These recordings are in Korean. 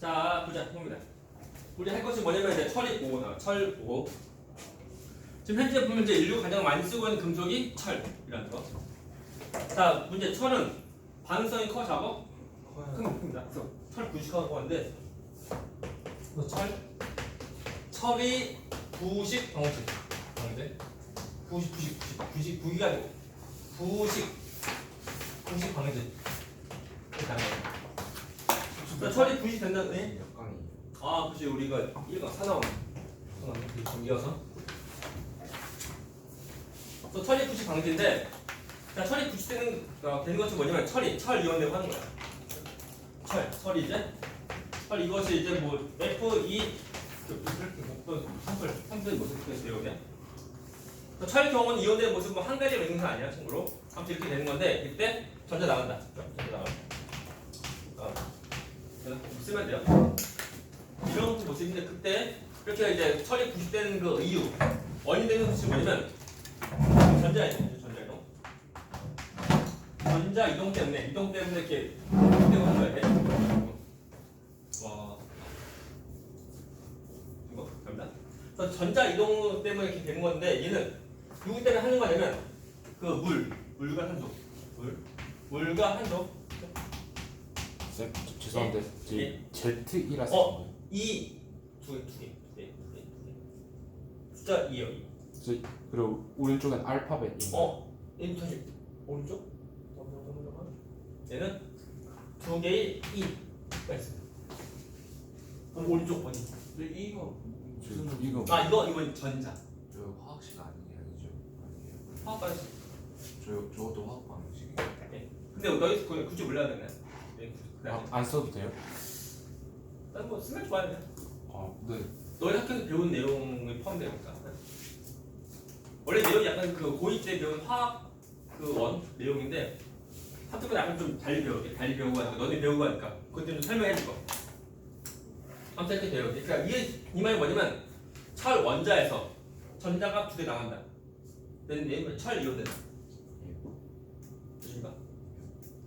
자, 보자. 봅니다. 우리 할 것이 뭐냐면 이제 철이 보고 나와. 철 보고. 지금 현재 보면 이제 인류 가장 많이 쓰고 있는 금속이 철이라는 거. 자, 문제 철은 반응성이 커 작아? 큰 겁니다. 철 부식하고 하는데 그철 철이 부식 방식 방식 부식 부식 부식 부식 부기가 아니고 부식 부식 방식 철이 부식된다는 네? 약간이 아, 그치 우리가 1과 4 나오네. 이어서. 또 철이 부식 방지인데, 자 철이 부식되는 어, 되는 것이 뭐냐면 철이 철 이온되고 하는 거야. 철, 철이 이제 철 이것이 이제 뭐 F E 그 삼풀 삼풀 모습 이렇게 되거든요. 철 경우는 이온된 모습은 뭐한 가지로 있는 건 아니야, 참고로. 아무튼 이렇게 되는 건데 이때 전자 나간다. 전자. 어. 쓰면 돼요. 이런 모습인데 그때 이렇게 이제 철이 부식되는 그 이유 원인 되는 것이 뭐냐면 전자 이동 전자 이동. 전자 이동 때문에 이동 때문에 이렇게 하는 거야. 와. 이거 그래서 전자 이동 때문에 이렇게 되는 건데 얘는 누구 때문에 하는 거냐면 그 물 물과 산소. 물 물과 산소 죄송한데 예. 제 Z1라서 어. 이두개두개두개 숫자 2요 2 그리고 오른쪽엔 알파벳 있는 어? 1부터 10 오른쪽? 얘는 두 개의 2가 있습니다 그럼 오른쪽 어디? 근데 이거 저- 이거 아 이거 이건 전자 저 화학식 아니에요, 아니죠? 아니에요. 화학반 저 저도 화학 방식이에요. 근데 너희 그거 굳이 몰라야 되나요? 네, 아, 안 써도 돼요? 난뭐 쓰면 좋아요 아 네. 너희 학교에서 배운 내용이 포함되니까 원래 내용이 약간 그 고2 때 배운 화학 그 원 내용인데 학교가 약간 좀 달리 배우게 달리 배우고 하니까 너네 배우고 하니까 그때 좀 설명해 줄 거. 아무튼 이렇게 돼요. 그러니까 이게 이 말이 뭐냐면 철 원자에서 전자가 두 개 나간다. 내용은 철 이온된다. 되십니까?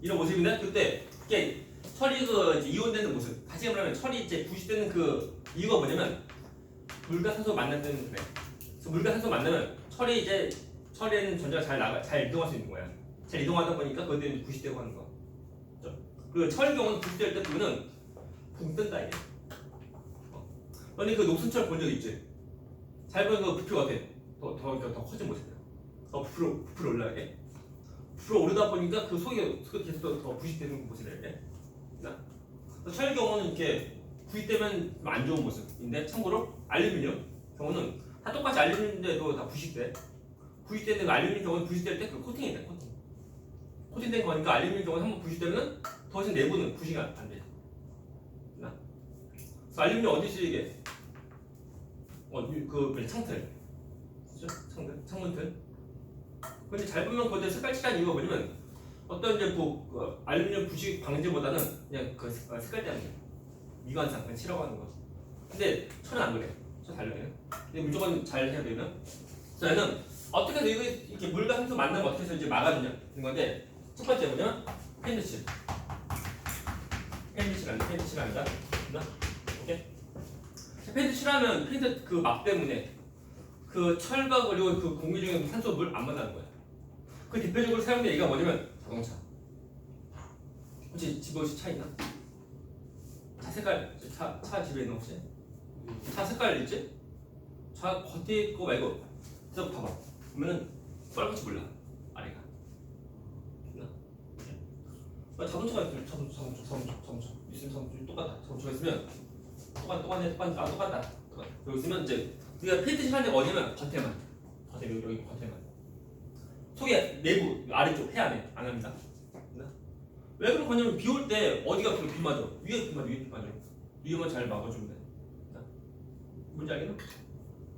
이런 모습인데 그때 이게 철이 그 이온되는 모습. 다시 말하면 철이 이제 부식되는 그 이유가 뭐냐면 물과 산소 만나는 그래. 그래서 물과 산소 만나면 철이 이제 철에는 전자가 잘 나가 잘 이동할 수 있는 거야. 잘 이동하다 보니까 그것 때문에 부식되고 하는 거. 그죠? 그리고 철 경우는 부식될 때 그거는 붕 뜬다 이게. 어. 너네 그 녹슨 철 본 적 있지? 잘 보면 그 부피가 어때? 더 더 더, 더 커진 모습이야. 더 부풀어 부풀어 올라가게. 부풀어 오르다 보니까 그 속이 계속 더, 더 부식되는 모습이야 이게. 나. 철 경우는 이렇게 부식되면 좀안 좋은 모습인데 참고로 알루미늄 경우는 다 똑같이 알루미늄인데도 다 부식돼. 부식되는 그 알루미늄 경우는 부식될 때 그 코팅이 돼 코팅. 코팅된 거니까 알루미늄 경우는 한번 부식되면 더 이상 내부는 부식이 안, 안 돼. 알루미늄 어디 쓰이게? 어그 뭐지 창틀. 그죠? 창틀 창문틀. 근데 잘 보면 그때 색깔 칠한 이유가 뭐냐면 어떤 이제 그, 그 알루미늄 부식 방지보다는 그냥 그 색- 어, 색깔 때문에 미관상 그냥 칠하고 하는 거. 근데 철은 안 그래. 철 달려요. 근데 무조건 잘 해야 되면. 그래서 얘는 어떻게 해서 이거 이렇게 물과 산소 만나면 어떻게 해서 이제 막아주냐 는 건데 첫 번째 뭐냐면 펜드칠. 펜드칠한다. 펜드칠한다. 나 오케이. 펜드칠하면 펜드 그막 때문에 그 철과 그리고 그 공기 중에 산소 물 안 만나는 거야. 그 대표적으로 사용된 얘기가 뭐냐면 자동차. 혹시 집에 혹시 차 있나? 차 색깔 차, 차 집에 있는 혹시? 차 색깔 있지? 차 겉에 거 말고 저 봐봐 그러면은 빨갛지 몰라 아래가 있나? 아, 자동차가 있으면 자동차 자동차 자동차 자동차 있으면 자동차 똑같다 자동차가 있으면 똑같 똑같네 똑같 아 똑같다 똑같다 여기 있으면 이제 우리가 칠하는 데가 어디냐면 겉에만 겉에 여기 여기 겉에만 속에 내부 아래쪽 해 안에 안 합니다 있나? 왜 그런 거냐면 비 올 때 어디가 비 맞아 위에 비 맞아 위에 비 맞아 위에만 잘 막아주면 돼 있나? 뭔지 알겠나?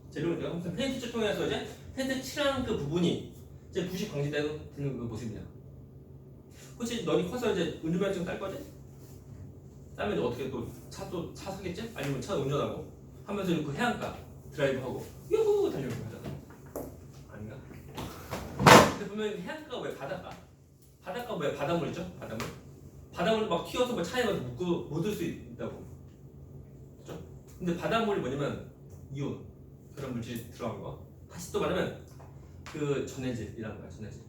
재료를 내가 항상 칠 통해서 이제 페인트 칠하는 그 부분이 이제 부식 방지되는 그 모습이야. 그렇지 너니 커서 이제 운전면허증 딸 거지? 따면 이제 어떻게 또차 또 차 사겠지? 아니면 차 운전하고 하면서 그 해안가 드라이브하고 유후 달리는 거잖아. 아닌가? 보면 해안가가 왜 바닷가? 바닷가 왜 바닷물 있죠? 바닷물? 바닷물 막 튀어서 뭐 차에 가서 묻고 묻을 수 있다고. 근데 바닷물이 뭐냐면 이온 그런 물질이 들어간 거. 다시 또 말하면 그 전해질이라는 거야 전해질.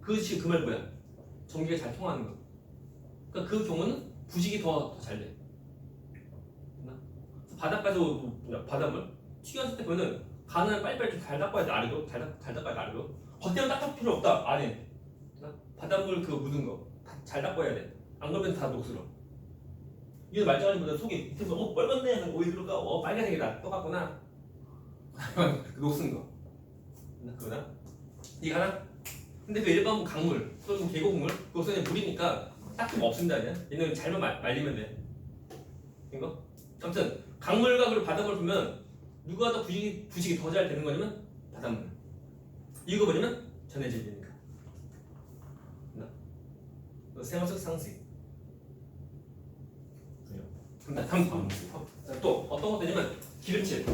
그 지금 그말 뭐야? 전기가 잘 통하는 거. 그러니까 그 경우는 부식이 더 더 잘 돼. 바닷가에서 뭐 바닷물 튀겼을 때 보면은 간은 빨리빨리 좀잘 닦아야 돼 아래도 잘, 닦- 잘 닦아야 돼 아래도 겉에는 닦을 필요 없다. 안에? 바닷물 그 묻은 거 잘 닦아야 돼 안 그러면 다 녹슬어. 이게 말장난보다 속이 밑에서 어 빨갛네 하고 오이 들어가. 어 빨간색이다. 똑같구나. 그 녹슨 거? 그거나 이게 하나? 근데 그 일반 강물 또는 계곡물 그것은 물이니까 딱히 없습니다 그냥. 얘는 잘만 말, 말리면 돼. 이거? 아무튼 강물과 그리고 바닷물 보면 누가 더 부식이, 부식이 더 잘 되는 거냐면 바닷물 이거 뭐냐면 전해질이니까 나 생활 속 상식. 그래요. 그럼 다음 다음 자, 또 어떤 것도 있냐면 기름칠.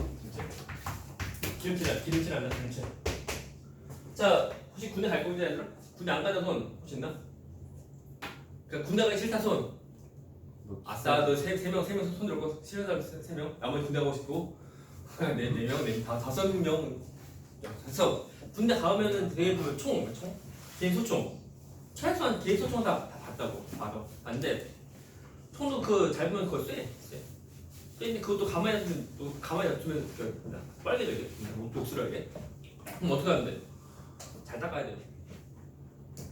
기름칠. 기름칠 안나 기름칠 자 혹시 군대 갈 거냐 얘들아? 군대 안 가다 손 혹시 있나? 그러니까 군대 가기 싫다 손. 아싸 너세세명세명 손 들고 싫은 사람 세- 세 명, 나머지 군대 가고 싶고. 네네 명 네다 다섯 명. 그래서 군대 가면은 되게 보면 총, 총? 개인 소총. 최소한 개인 소총 다, 다 봤다고. 봐도 안돼 총도 그잘 보면 그거 쎄 쎄. 쎄는데 그것도 가만히 놔두면 또 가만히 놔두면 그 뭐냐, 빨개져 이게 목 녹슬어게. 그럼 어떻게 하는데? 잘 닦아야 돼.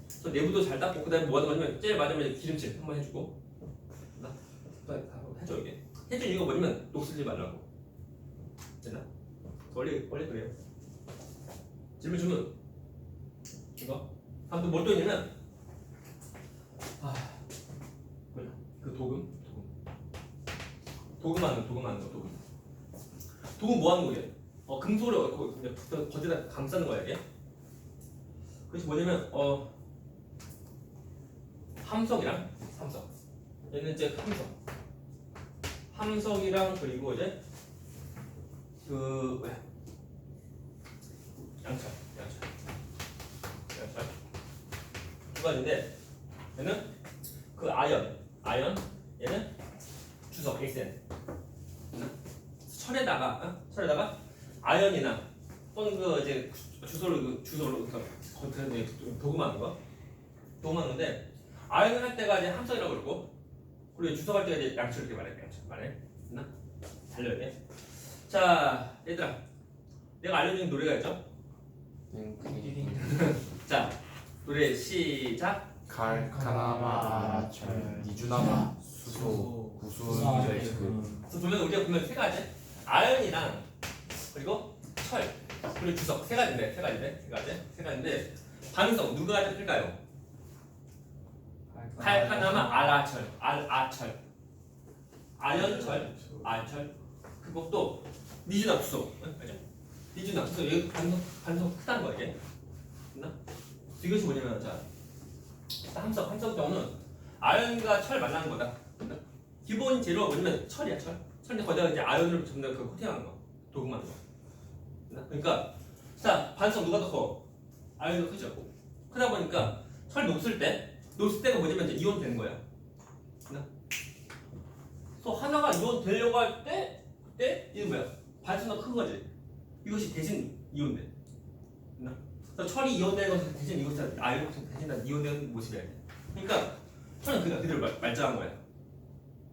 그래서 내부도 잘 닦고 그다음에 뭐 하는 거냐면 제일 마지막에 기름칠 한번 해주고. 나? 다 해줘 이게. 해준 이유가 뭐냐면 녹슬지 말라고. 됐나? 원래 원래 그래요 질문 질문. 이거? 다음 또뭘 또 있냐면 아 뭐야 그 도금? 도금. 도금 하는 거 도금 하는 거 도금. 도금 뭐 하는 거예요? 어 금소를 거- 거기다 감싸는 거야 이게? 그것이 뭐냐면 어 함석이랑 삼석. 얘는 이제 함석. 함석이랑 그리고 이제 그 뭐야 양철 양철. 양철. 두 가지인데 얘는 그 아연 아연 얘는 주석 XN 철에다가 어? 철에다가 아연이나 또는 그 이제 주소를 그 주소를 그 겉에 도금하는 거. 도금하는 건데 아연을 할 때가 이제 함석이라고 그러고 그리고 주석할 때가 이제 양철 이렇게 말해 양철 말해. 됐나? 달려야 돼자 얘들아. 내가 알려준 노래가 있죠 자 노래 시작. 칼카나마 철 니주나마 수소 구순 그 그래서 보면 우리가 보면 세 가지. 아연이랑 그리고 철. 그리고 주석. 세 가지인데 세 가지인데 세 가지. 세 가지인데 반성 누가 가장 클까요? 칼카나마 알아철. 알 아철. 아연철 알철. 그리고 또 니즈나 응? 알 죠? 니즈나 주석 여기 반성 반성 크다는 거 이게 됐나? 이것이 뭐냐면 자 함석 함석 경우는 아연과 철 만나는 거다 됐나? 기본 재료가 뭐냐면 철이야 철. 철인데 거기다가 이제 아연을 전부 다그 코팅하는 거, 도금하는 거. 됐나? 그러니까 자 반성 누가 더 커? 아연이 크죠. 크다 보니까 철 녹슬 때 녹슬 때가 뭐냐면 이제 이온 되는 거야. 됐나? 그래서 하나가 이온 되려고 할 때 그때 이게 뭐야? 반성도 큰 거지. 이것이 대신. 됐나? 그래서 철이 이온되는 것은 대신 이것이 아연이 대신 다 이온되는 모습이야. 그러니까 철은 그냥 그대로 말, 말짱한 거야.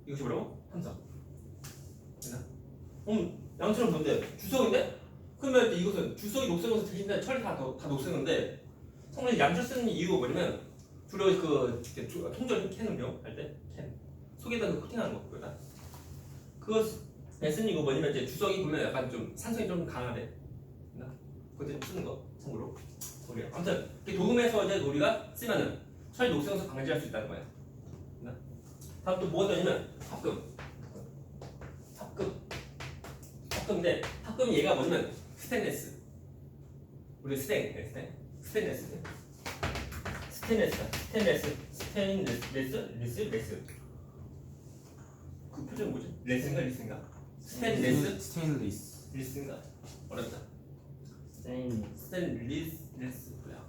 이것이 뭐라고? 함석. 됐나? 음, 양철은 뭔데? 주석인데? 그러면 이것은 주석이 녹색인 것은 대신에 철이 다, 다 녹색인데 성분이 양철 쓰는 이유가 뭐냐면 주로 그 통절 캔 음료 할 때 캔 속에다 그 코팅하는 거 그거다. 그거 이유가 뭐냐면 이제 주석이 보면 약간 좀 산성이 좀 강하대. 그때 좀 쓰는 거 참고로. 우리 아무튼 이 도금에서 이제 우리가 쓰면은 철이 녹색에서 방지할 수 있다는 거야. 다음 또 뭐가 되냐면 합금. 합금. 합금인데 합금이 얘가 뭐냐면 스테인레스. 우리 스테인, 네, 스테인, 스테인레스. 스테인레스다. 스테인레스, 스테인레스, 레스, 레스. 그 표정 뭐지? 레스인가 리스인가? 스테인레스, 스테인리스 리스인가? 어렵다. 스테인 스테인리스, 레스 뭐야?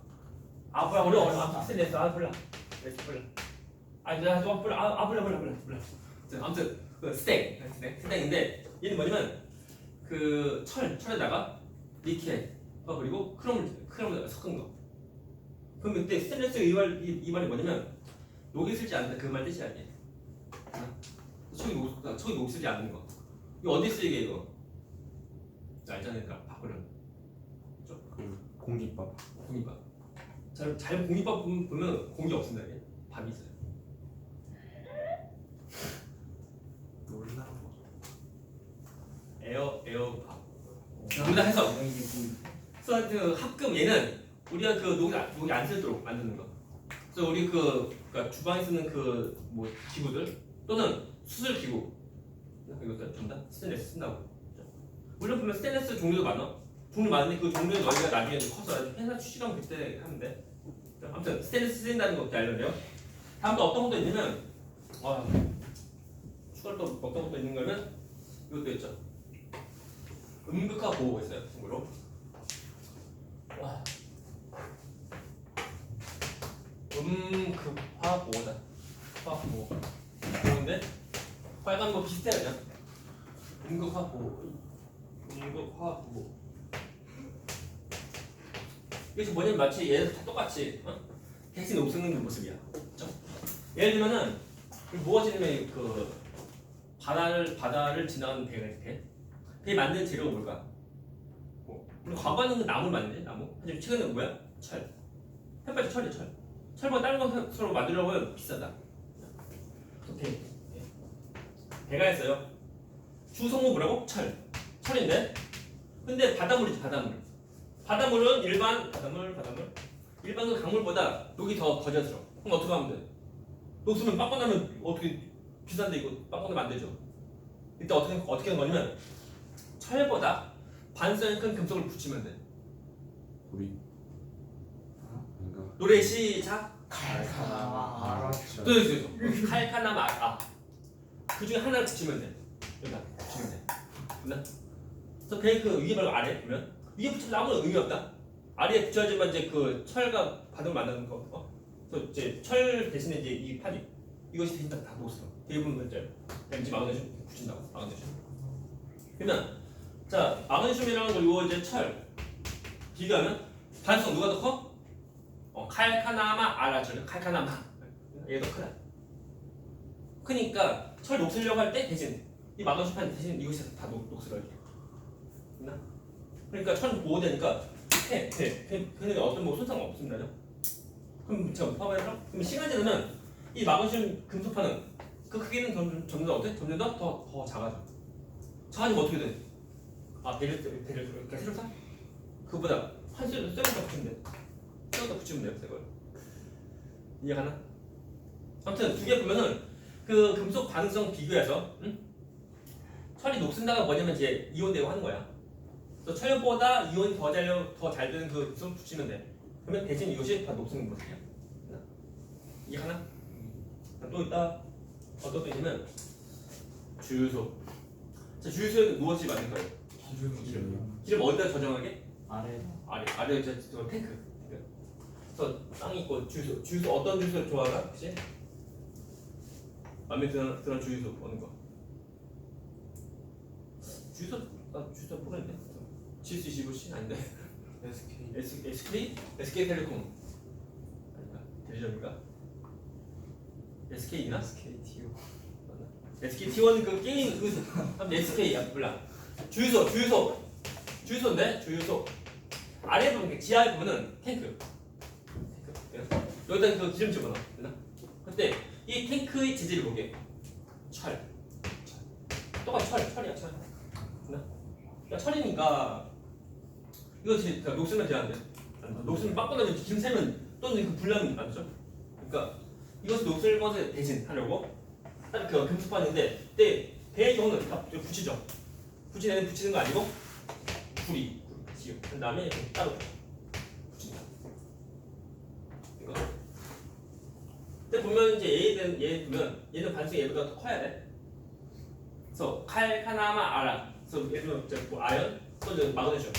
아 뭐야 어려워 어려워. 아, 스테인레스 아 몰라. 레스 몰라. 아 내가 좀 몰라. 아, 아 몰라 몰라 몰라 몰라. 자, 아무튼 그 스테인, 스테인, 스테인인데 얘는 뭐냐면 그 철, 철에다가 니켈 어, 그리고 크롬을 크롬을 섞은 거. 그럼 이때 스테인리스 이 말, 이, 이 말이 뭐냐면 녹이 슬지 않는다 그 말 뜻이 아니에요. 척이 녹, 척이 녹 슬지 않는 거. 이거 어디 쓰이게 이거? 알잖아요, 얘들아. 바꾸는 그 공깃밥 공깃밥. 잘, 잘 공깃밥 보면- 보면 공이 없습니다. 이게 밥이 있어요. 놀라. 에어 에어밥. 여기다 해서 그래서 그 합금 얘는 우리가 그 녹이 안- 녹이 안 슬도록 만드는 거. 그래서 우리 그 그러니까 주방에 쓰는 그 뭐 기구들 또는 수술 기구 이것들 전부 다 스테인레스 쓴다고. 물론 보면 스테인레스 종류도 많아. 종류 많은데 그 종류의 너희가 나중에 커서 회사 출시하면 그때 하면 돼. 아무튼 스테인레스 쓰인다는 것도 알려줘요. 다음 또 어떤 것도 있냐면 아 추가로 또 어떤 것도 있는 거면 이것도 있죠. 음극화 보호가 있어요. 친구로. 와. 음극화 보호다. 화 보호. 보호인데 빨간 거 비슷해 그냥. 보호. 이게 지금 뭐냐면 마치 얘들 다 똑같이 어? 대신 없애는 모습이야. 그죠? 예를 들면은 뭐가 지냐면 그 바다를 바다를 지나가는 배가 이렇게 배 만드는 재료가 뭘까? 뭐 물론 과거에는 나무를 만드지 나무. 하지만 최근에는 뭐야? 철. 햇볕이 철이야 철. 철과 다른 거 서로 만들려고 하면 비싸다. 오케이. 배가 있어요. 주성모 뭐라고? 철. 철인데. 근데 바닷물이지 바닷물. 바닷물은 일반 바닷물 바닷물. 일반 그 강물보다 녹이 더 거저스러워. 그럼 어떻게 하면 돼? 녹수면 빵꾸 나면 어떻게 비싼데 이거 빵꾸 나면 안 되죠. 이때 어떻게 어떻게 하는 거냐면 철보다 반성이 큰 금속을 붙이면 돼. 우리 노래 시작. 칼카나마 알았죠 또 있어. 칼카나마 아. 그 중에 하나를 붙이면 돼. 여기다 붙이면 돼. 됐나? 그래서 베이크 위에 말고 아래 보면 위에 붙이면 아무런 의미 없다. 아래에 붙여야지만 이제 그 철과 바닥을 만드는 거. 어? 그래서 이제 철 대신에 이제 이 판이 이것이 대신 다 녹슬어. 대부분 이제 벤지 마그네슘 붙인다고 마그네슘. 그러면 자 마그네슘이랑 그리고 이제 철 비교하면 반성 누가 더 커? 어, 칼카나마 알아죠. 칼카나마 더 크다. 크니까 철 녹슬려고 할 때 대신 이 마그네슘판 대신 이것이 다 녹, 녹슬어요. 됐나? 그러니까 철 보호되니까 해, 해, 해, 해는 어떤 뭐 손상 없습니다죠. 그럼 저 봐봐요. 그럼 시간 지나면 이 마그네슘 금속판은 그 크기는 점점 점점 더 어때? 점점 더더 더 작아져. 작아지면 어떻게 돼? 아 배를 배를 이렇게 새로 사? 그보다 한수 쇠를 더 붙이면 돼. 더 붙이면 돼요, 새걸. 이해가나? 아무튼 두 개 보면은 그 금속 반응성 비교해서 응? 철이 녹슨다가 뭐냐면 이제 이온되고 하는 거야. 그래서 철보다 이온이 더잘 더잘 되는 그 금속 붙이면 돼. 그러면 대신 이것이 다 녹슨 모습이야. 이해가나? 자, 또 있다. 어떤 또 있냐면 주유소. 자 주유소에는 무엇이 많을 거예요? 기름. 기름 어디다 저장하게? 아래 아래 아래 저, 저 탱크. 그래서 땅이 있고 주유소. 주유소 어떤 주유소 좋아하나 혹시? 마음에 드는, 드는 주유소 어느 거? 주유소 아 주유소 모르겠네. GC25C 아닌데. SK. S, SK? SK텔레콤 아닌가? 대리점인가? SK나? SKTO. SK T1 그 게임 그 한번 SK야 몰라 주유소 주유소 주유소인데 주유소 아래 부분 지하에 보면은 탱크 탱크 여기다 그 기름 집어넣어 되나? 그때 이 탱크의 재질을 보게 철, 철. 똑같이 철 철이야 철? 그러니까 철이니까 이거 지 그러니까 녹슬면 되는데 녹슬면 빠꾸나면 기름 새면 또는 그 불량이 안 되죠? 그러니까 이것을 녹슬 것을 대신 하려고 딱 그 금속판인데 그때 배의 경우는 다 붙이죠. 붙이는 붙이는 거 아니고 불이 붙이요. 그 다음에 따로 붙인다. 이거. 근데 보면 이제 얘에 얘 보면 얘는 반응이 얘보다 더 커야 돼. 그래서 칼 하나만 알아. 그래서 들면 이제 뭐 아연 또 이제 마그네슘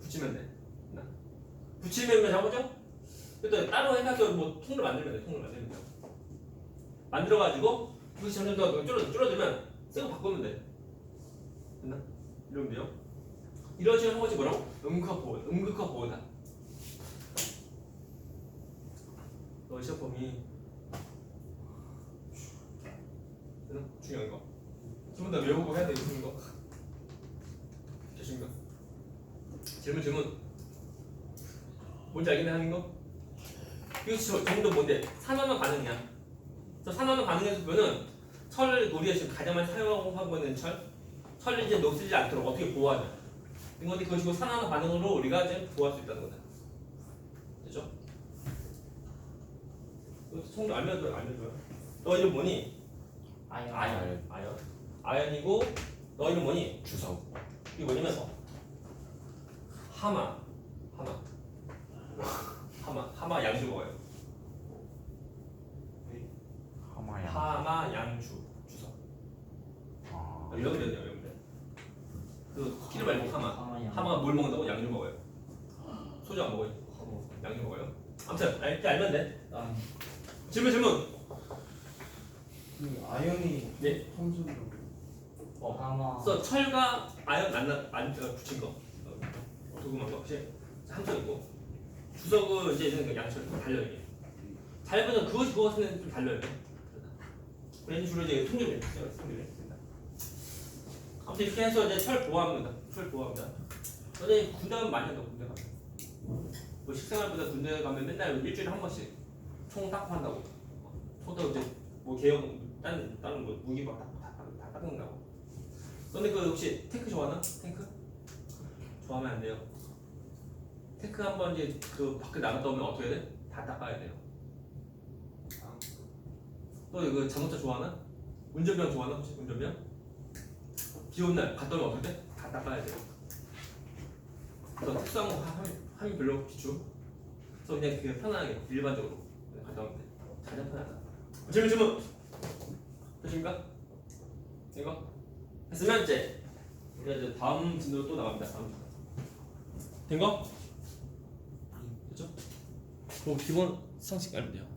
붙이면 돼. 나. 붙이면 잡아죠? 그때 따로 해가지고 뭐 통을 만들면 돼. 통을 만들면 돼. 만들어가지고 이것이 점점 더 줄어, 줄어들면 새거 바꾸면 돼. 됐나? 이러면 돼요. 이런 식으로 한 것이 뭐라고? 음극화 보호, 음극화 보호다. 너 시험 범위 됐나? 중요한 거. 좀더 외우고 해야 돼, 이런 거. 되신가? 질문 질문. 뭔지 알겠네 하는 거? 이거 저- 정도 뭔데? 산화만 반응이야. 저 산화만 반응에서 보면은 철을 우리가 지금 가장 많이 사용하고 있는 철, 철을 이제 녹슬지 않도록 어떻게 보호하냐. 이건데 그거 지금 산화만 반응으로 우리가 이제 보호할 수 있다는 거다. 됐죠? 이거 총 알려줘, 알려줘요. 너 이름 뭐니? 아연 아연. 아연. 아연이고 너 이름 뭐니? 주석 이게 뭐냐면 하마. 하마. 하마. 하마 양주 먹어요. 하마야 하마 양주 주석. 아, 이런 데요, 이런 데. 그 코끼리 말고 하마. 하마야 하마가 뭘 먹는다고? 양주 먹어요. 소주 안 먹어요. 양주 먹어요. 아무튼 알, 이렇게 알면 돼. 난 질문 질문. 그 아연이 네. 함수는 어. 하마 그래서 철과 아연 만나 안 어, 붙인 거. 어, 도금한 거 혹시 함정 있고 주석은 이제 이런 거 양철 달려 이게. 잘 보면 그것이 그것은 좀 달려요. 우리는 주로 이제 통일을 했어요. 통일을 했습니다. 아무튼 이렇게 해서 이제 철 보호합니다. 철 보호합니다. 근데 군대 가면 많이 한다 군대 가면. 뭐 식생활보다 군대 가면 맨날 일주일에 한 번씩 총 닦고 한다고. 총도 이제 뭐 개혁 다른 다른 뭐 무기 막다다 닦는다고. 너네 그 혹시 탱크 좋아하나? 탱크? 좋아하면 안 돼요. 탱크 한 번 이제 그 밖에 나갔다 오면 어떻게 돼? 다 닦아야 돼요. 너 이거 자동차 좋아하나? 운전병 좋아하나 혹시 운전병? 비 오는 날 갔다 오면 어떻게 돼? 다 닦아야 돼요. 그래서 특수한 거 하면, 하면 별로 비추. 그래서 그냥 그냥 편안하게 일반적으로 그냥 갔다 오면 돼. 가장 편하다. 질문 질문. 되십니까? 이거 했으면 이제 우리가 이제 다음 진도로 또 나갑니다. 다음 진도. 된 거? 됐죠? 그럼 기본 상식 알면 돼요.